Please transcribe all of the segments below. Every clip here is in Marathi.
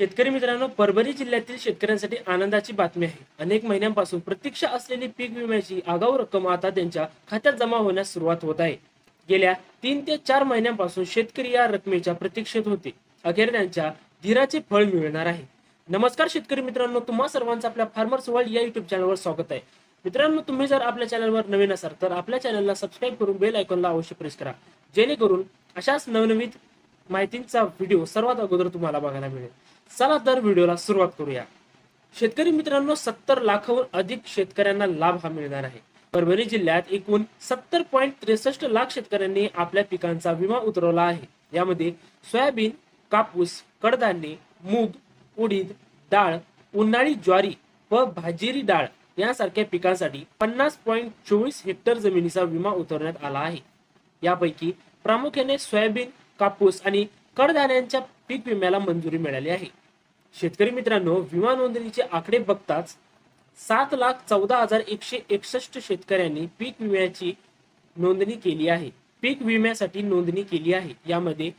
शेतकरी मित्रांनो परभणी जिल्ह्यातील शेतकऱ्यांसाठी आनंदाची बातमी आहे. अनेक महिन्यांपासून प्रतीक्षा असलेली पीक विम्याची आगाऊ रक्कम आता त्यांच्या खात्यात जमा होण्यास सुरुवात होत आहे. गेल्या तीन ते चार महिन्यांपासून शेतकरी या रकमेच्या प्रतीक्षेत होते. अखेर त्यांच्या धीराचे फळ मिळणार आहे. नमस्कार शेतकरी मित्रांनो तुम्हा सर्वांचं आपल्या फार्मर्स वर्ल्ड या युट्यूब चॅनलवर स्वागत आहे. मित्रांनो तुम्ही जर आपल्या चॅनलवर नवीन असाल तर आपल्या चॅनलला सबस्क्राईब करून बेल आयकॉनला अवश्य प्रेस करा. जेणेकरून अशाच नवनवीन माहितींचा व्हिडिओ सर्वात अगोदर तुम्हाला बघायला मिळेल. चला तर व्हिडिओला सुरुवात करूया. शेतकरी मित्रांनो सत्तर लाखावर अधिक शेतकऱ्यांना लाभ हा मिळणार आहे. परभणी जिल्ह्यात एकूण सत्तर पॉईंट त्रेसष्ट लाख शेतकऱ्यांनी आपल्या पिकांचा विमा उतरवला आहे. यामध्ये सोयाबीन कापूस कडधान्य मूग उडीद डाळ उन्हाळी ज्वारी व भाजीरी डाळ यासारख्या पिकांसाठी पन्नास पॉईंट चोवीस हेक्टर जमिनीचा विमा उतरवण्यात आला आहे. यापैकी प्रामुख्याने सोयाबीन कापूस आणि कडधान्यांच्या पीक विम्याला मंजुरी मिळाली आहे. शेतकरी मित्रांनो विमा नोंदणीचे आकडे बघताच सात लाख चौदा हजार एकशे एकसष्ट शेतकऱ्यांनी पीक विम्याची नोंदणी केली आहे. पीक विम्यासाठी नोंदणी केली आहे. यामध्ये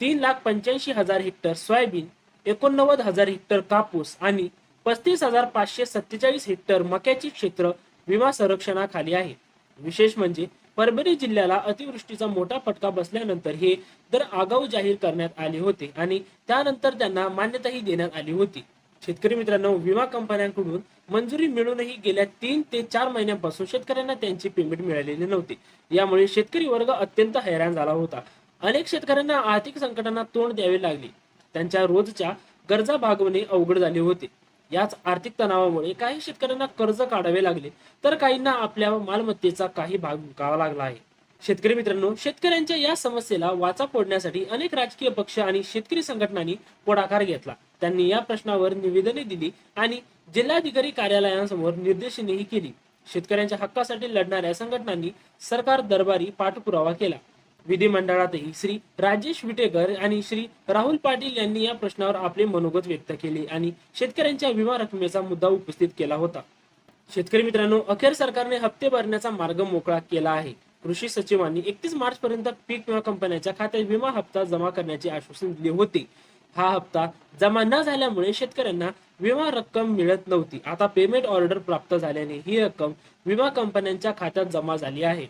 तीन लाख पंच्याऐंशी हजार हेक्टर सोयाबीन एकोणनव्वद हजार हेक्टर कापूस आणि पस्तीस हजार पाचशे सत्तेचाळीस हेक्टर मक्याचे क्षेत्र विमा संरक्षणाखाली आहे. विशेष म्हणजे परभणी जिल्ह्याला अतिवृष्टीचा मोठा फटका बसल्यानंतर हे दर आगाऊ जाहीर करण्यात आले होते आणि त्यानंतर त्यांना मान्यताही देण्यात आली होती. शेतकरी मित्रांनो विमा कंपन्यांकडून मंजुरी मिळूनही गेल्या तीन ते चार महिन्यांपासून शेतकऱ्यांना त्यांची पेमेंट मिळालेली नव्हती. यामुळे शेतकरी वर्ग अत्यंत हैराण झाला होता. अनेक शेतकऱ्यांना आर्थिक संकटांना तोंड द्यावे लागले. त्यांच्या रोजच्या गरजा भागवणे अवघड झाले होते. याच आर्थिक तणावामुळे काही शेतकऱ्यांना कर्ज काढावे लागले तर काहींना आपल्या मालमत्तेचा काही भाग विकावा लागला आहे. शेतकरी मित्रांनो शेतकऱ्यांच्या या समस्येला वाचा फोडण्यासाठी अनेक राजकीय पक्ष आणि शेतकरी संघटनांनी पुढाकार घेतला. त्यांनी या प्रश्नावर निवेदने दिली आणि जिल्हाधिकारी कार्यालयांसमोर निर्देशनेही केली. शेतकऱ्यांच्या हक्कासाठी लढणाऱ्या संघटनांनी सरकार दरबारी पाठपुरावा केला. विधिमंडळातही श्री राजेश विटेकर आणि श्री राहुल पाटील यांनी या प्रश्नावर आपले मनोगत व्यक्त केले आणि शेतकऱ्यांच्या विमा रकमेचा मुद्दा उपस्थित केला होता. शेतकरी मित्रांनो अखेर सरकारने हप्ते भरण्याचा मार्ग मोकळा केला आहे. कृषी सचिवांनी एकतीस मार्च पर्यंत पीक विमा कंपन्यांच्या खात्यात विमा हप्ता जमा करण्याचे आश्वासन दिले होते. हा हप्ता जमा न झाल्यामुळे शेतकऱ्यांना विमा रक्कम मिळत नव्हती. आता पेमेंट ऑर्डर प्राप्त झाल्याने ही रक्कम विमा कंपन्यांच्या खात्यात जमा झाली आहे.